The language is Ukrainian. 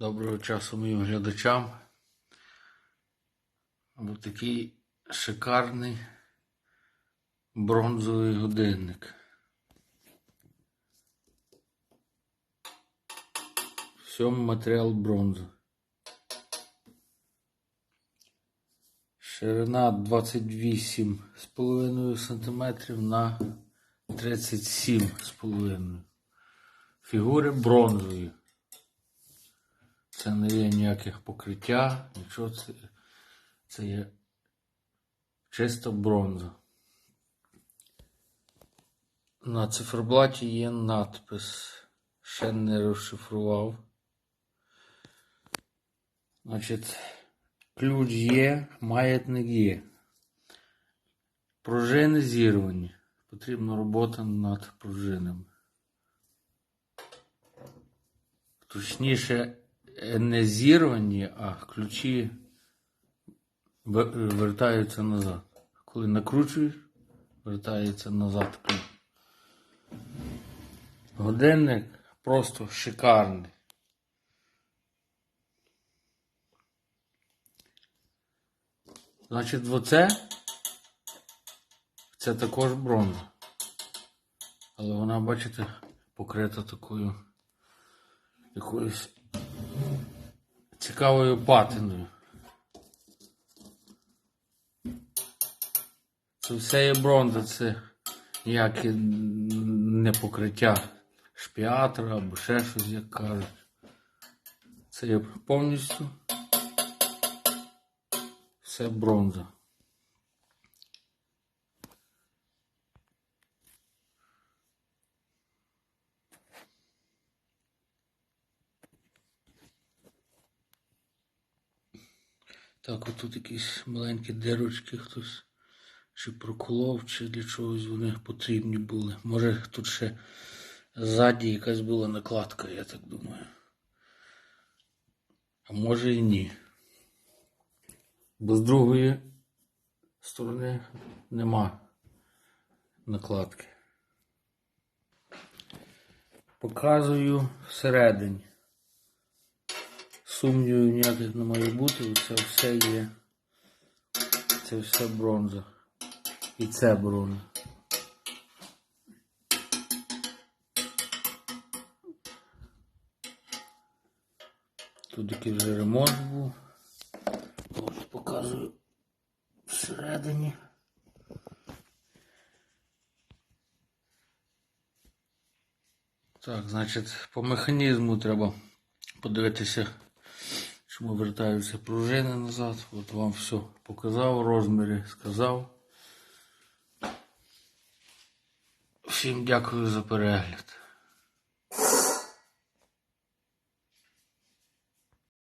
Доброго часу моїм глядачам. Ось такий шикарний бронзовий годинник. Всьому матеріал бронза. Ширина 28,5 см на 37,5 Фігури бронзові. Це не є ніяких покриття, нічого це, це є чиста бронза. На циферблаті є надпис. Ще не розшифрував. Значить, ключ є, маятник є. Пружини зірвані. Потрібна робота над пружинами. Точніше, не зірвані, а ключі ве- вертаються назад. Коли накручуєш, вертається назад ключ. Годинник просто шикарний. Значить, оце це також бронза. Але вона, бачите, покрита такою якоюсь цікавою патиною. Це все є бронза, це ніяке не покриття шпіатра або ще щось, як кажуть. Це є повністю все бронза. Так, отут якісь маленькі дирочки хтось чи проколов, чи для чогось вони потрібні були. Може тут ще ззаді якась була накладка, я так думаю. А може і ні. Бо з другої сторони нема накладки. Показую всередині. Сумнівів ніяких не має бути, це все є. Це все бронза. І це бронза. Тут який вже ремонт був. Ось показую всередині. Так, значить, по механізму треба подивитися, чому вертаються пружини назад. От вам все показав, розміри сказав. Всім дякую за перегляд.